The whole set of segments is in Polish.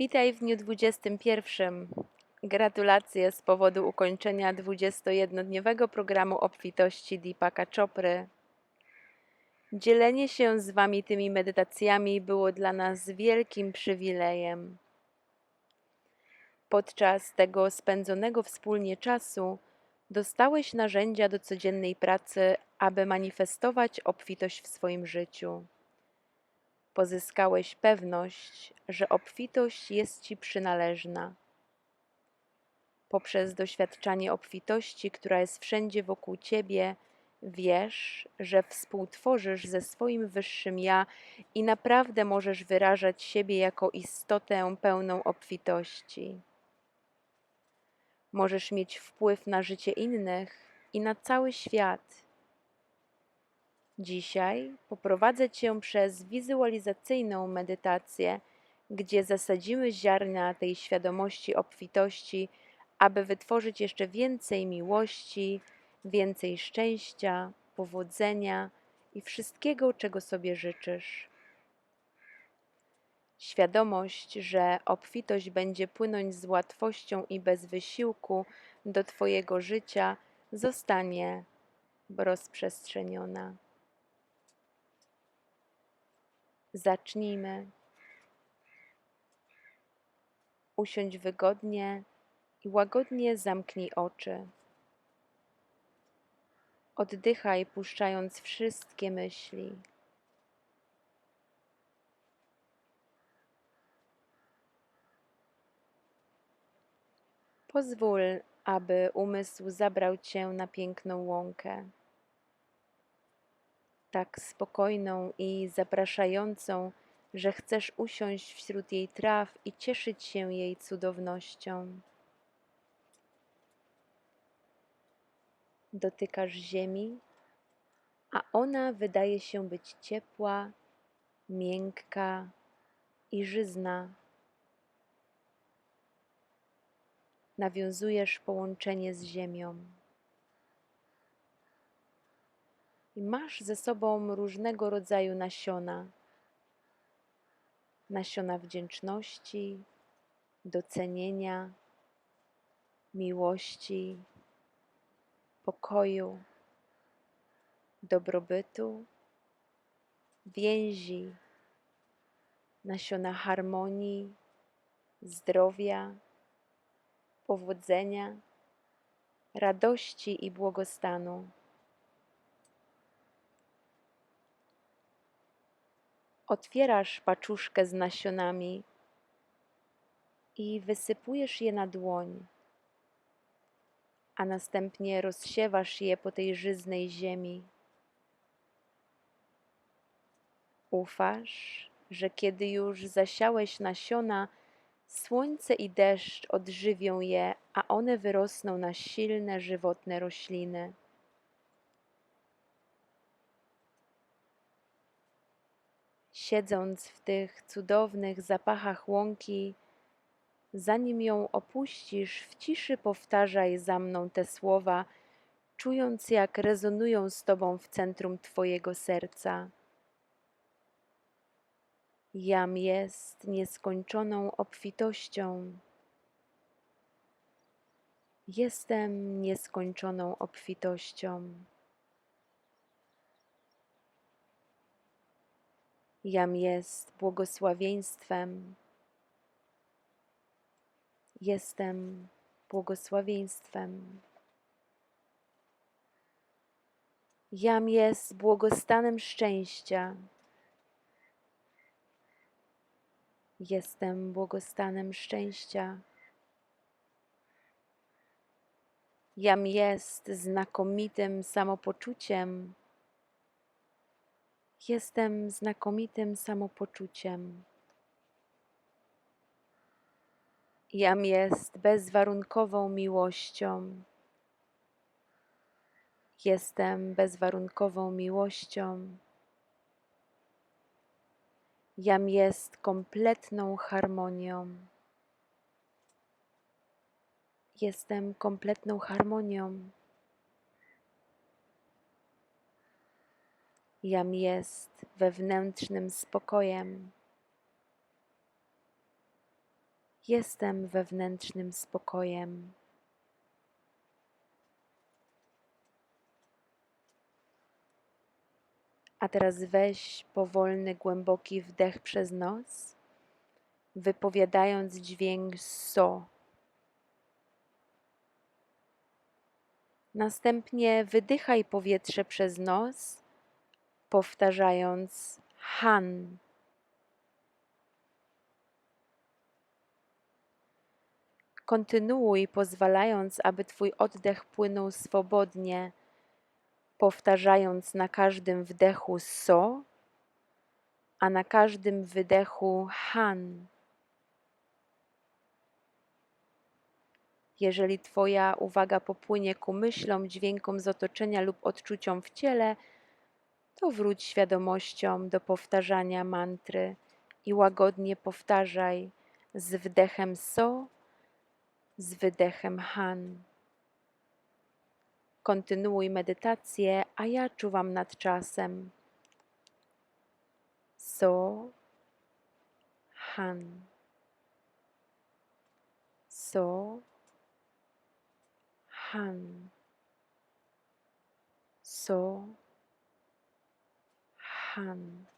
Witaj w dniu 21. Gratulacje z powodu ukończenia 21-dniowego programu obfitości Deepaka Chopry. Dzielenie się z Wami tymi medytacjami było dla nas wielkim przywilejem. Podczas tego spędzonego wspólnie czasu dostałeś narzędzia do codziennej pracy, aby manifestować obfitość w swoim życiu. Pozyskałeś pewność, że obfitość jest Ci przynależna. Poprzez doświadczanie obfitości, która jest wszędzie wokół Ciebie, wiesz, że współtworzysz ze swoim wyższym ja i naprawdę możesz wyrażać siebie jako istotę pełną obfitości. Możesz mieć wpływ na życie innych i na cały świat. Dzisiaj poprowadzę Cię przez wizualizacyjną medytację, gdzie zasadzimy ziarna tej świadomości obfitości, aby wytworzyć jeszcze więcej miłości, więcej szczęścia, powodzenia i wszystkiego, czego sobie życzysz. Świadomość, że obfitość będzie płynąć z łatwością i bez wysiłku do Twojego życia, zostanie rozprzestrzeniona. Zacznijmy. Usiądź wygodnie i łagodnie zamknij oczy. Oddychaj, puszczając wszystkie myśli. Pozwól, aby umysł zabrał cię na piękną łąkę. Tak spokojną i zapraszającą, że chcesz usiąść wśród jej traw i cieszyć się jej cudownością. Dotykasz ziemi, a ona wydaje się być ciepła, miękka i żyzna. Nawiązujesz połączenie z ziemią. I masz ze sobą różnego rodzaju nasiona. Nasiona wdzięczności, docenienia, miłości, pokoju, dobrobytu, więzi, nasiona harmonii, zdrowia, powodzenia, radości i błogostanu. Otwierasz paczuszkę z nasionami i wysypujesz je na dłoń, a następnie rozsiewasz je po tej żyznej ziemi. Ufasz, że kiedy już zasiałeś nasiona, słońce i deszcz odżywią je, a one wyrosną na silne, żywotne rośliny. Siedząc w tych cudownych zapachach łąki, zanim ją opuścisz, w ciszy powtarzaj za mną te słowa, czując jak rezonują z Tobą w centrum Twojego serca. Jam jest nieskończoną obfitością. Jestem nieskończoną obfitością. Jam jest błogosławieństwem. Jestem błogosławieństwem. Jam jest błogostanem szczęścia. Jestem błogostanem szczęścia. Jam jest znakomitym samopoczuciem. Jestem znakomitym samopoczuciem. Jam jest bezwarunkową miłością. Jestem bezwarunkową miłością. Jam jest kompletną harmonią. Jestem kompletną harmonią. Jam jest wewnętrznym spokojem. Jestem wewnętrznym spokojem. A teraz weź powolny, głęboki wdech przez nos, wypowiadając dźwięk so. Następnie wydychaj powietrze przez nos, powtarzając han. Kontynuuj, pozwalając, aby Twój oddech płynął swobodnie, powtarzając na każdym wdechu so, a na każdym wydechu han. Jeżeli Twoja uwaga popłynie ku myślom, dźwiękom z otoczenia lub odczuciom w ciele, to wróć świadomością do powtarzania mantry i łagodnie powtarzaj z wdechem so, z wydechem han. Kontynuuj medytację, a ja czuwam nad czasem. So, han. So, han. So, han.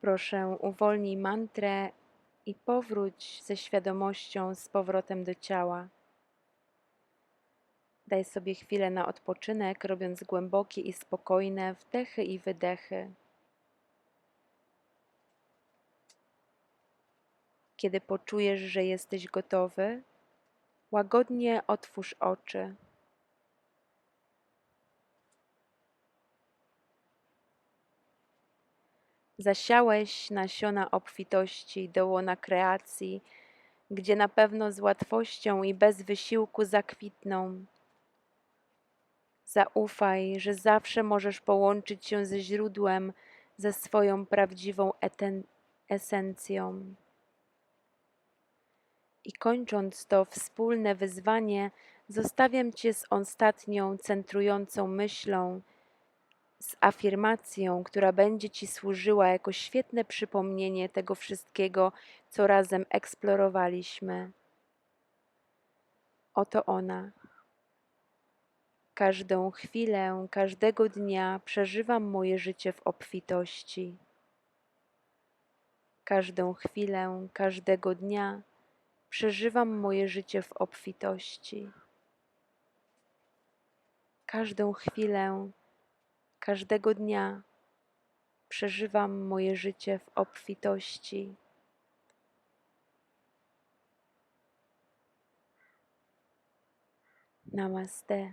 Proszę, uwolnij mantrę i powróć ze świadomością z powrotem do ciała. Daj sobie chwilę na odpoczynek, robiąc głębokie i spokojne wdechy i wydechy. Kiedy poczujesz, że jesteś gotowy, łagodnie otwórz oczy. Zasiałeś nasiona obfitości do łona kreacji, gdzie na pewno z łatwością i bez wysiłku zakwitną. Zaufaj, że zawsze możesz połączyć się ze źródłem, ze swoją prawdziwą eten- esencją. I kończąc to wspólne wyzwanie, zostawiam Cię z ostatnią centrującą myślą, z afirmacją, która będzie Ci służyła jako świetne przypomnienie tego wszystkiego, co razem eksplorowaliśmy. Oto ona. Każdą chwilę, każdego dnia przeżywam moje życie w obfitości. Każdą chwilę, każdego dnia przeżywam moje życie w obfitości. Każdą chwilę, każdego dnia przeżywam moje życie w obfitości. Namaste.